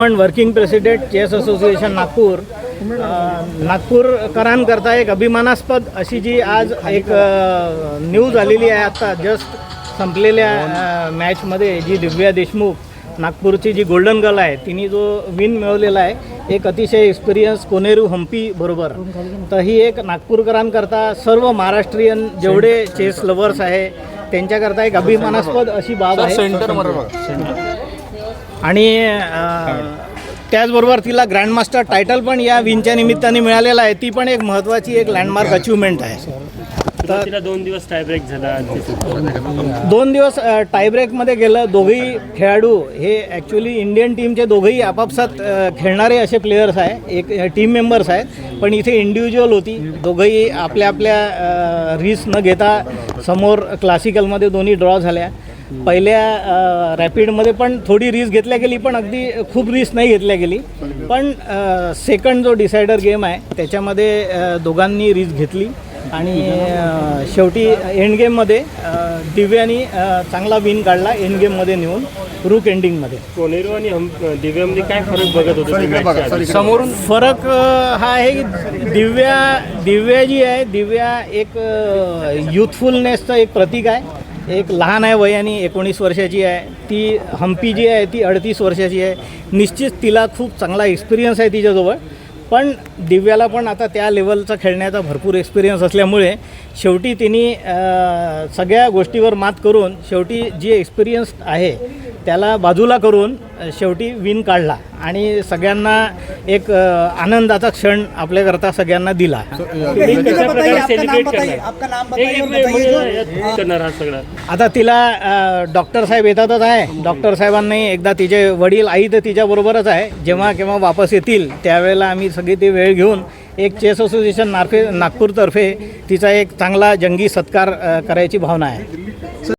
पण working president chess association Nagpur नागपूरकरांकरता एक अभिमानास्पद अशी जी आज एक न्यूज आलेली आहे आत्ता जस्ट संपलेल्या मॅचमध्ये जी दिव्या देशमुख नागपूरची जी गोल्डन गर्ल आहे तिने जो विन मिळवलेला आहे एक अतिशय एक्सपिरियन्स कोनेरू हम्पी बरोबर. तर ही एक नागपूरकरांकरता सर्व महाराष्ट्रीयन जेवढे चेस लवर्स आहे त्यांच्याकरता एक अभिमानास्पद अशी बाब आहे. आणि त्याचबरोबर तिला ग्रँडमास्टर टायटल पण या विनच्या निमित्ताने मिळालेला आहे. ती पण एक महत्त्वाची एक लँडमार्क अचिव्हमेंट आहे. सुरुवातीला दोन दिवस टायब्रेक झाला दोन दिवस टायब्रेकमध्ये गेलं दोघेही खेळाडू हे ॲक्च्युली इंडियन टीमचे दोघेही आपापसात अ, खेळणारे असे प्लेयर्स आहे. एक टीम मेंबर्स आहेत. पण इथे इंडिव्हिज्युअल होती. दोघंही आपल्या आपल्या रिस्क न घेता समोर क्लासिकलमध्ये दोन्ही ड्रॉ झाल्या. पहिल्या रॅपिडमध्ये पण थोडी रिस्क घेतल्या गेली पण अगदी खूप रिस्क नाही घेतल्या गेली. पण सेकंड जो डिसायडर गेम आहे त्याच्यामध्ये अ, दोघांनी रिस्क घेतली. आणि शेवटी एंड गेममध्ये दिव्यानी चांगला विन काढला एंड गेममध्ये नेऊन रूक एंडिंगमध्ये कोनेरू आणि दिव्यामध्ये काय फरक बघत होतो? समोरून फरक हा आहे की दिव्या दिव्या जी आहे दिव्या एक युथफुलनेसचं एक प्रतीक आहे. एक लहान आहे वयाने एकोणीस वर्षाची आहे. ती हम्पी जी आहे ती अडतीस वर्षाची आहे. निश्चित तिला खूप चांगला एक्सपिरियन्स आहे तिच्याजवळ. पण दिव्याला पण आता त्या लेवलचा खेळण्याचा भरपूर एक्सपिरियन्स असल्यामुळे शेवटी तिने सगळ्या गोष्टीवर मात करून शेवटी जी एक्सपिरियन्स आहे त्याला बाजूला करून शेवटी विन काढला आणि सगळ्यांना एक आनंदाचा क्षण आपल्याकरता सगळ्यांना दिला. आता तिला डॉक्टर साहेब येतातच आहे. डॉक्टर साहेबांनी एकदा तिचे वडील आई तर तिच्याबरोबरच आहे. जेव्हा केव्हा वापस येतील त्यावेळेला आम्ही सगळी ती वेळ घेऊन एक चेस असोसिएशन नार्फे नागपूरतर्फे तिचा एक चांगला जंगी सत्कार करायची भावना आहे.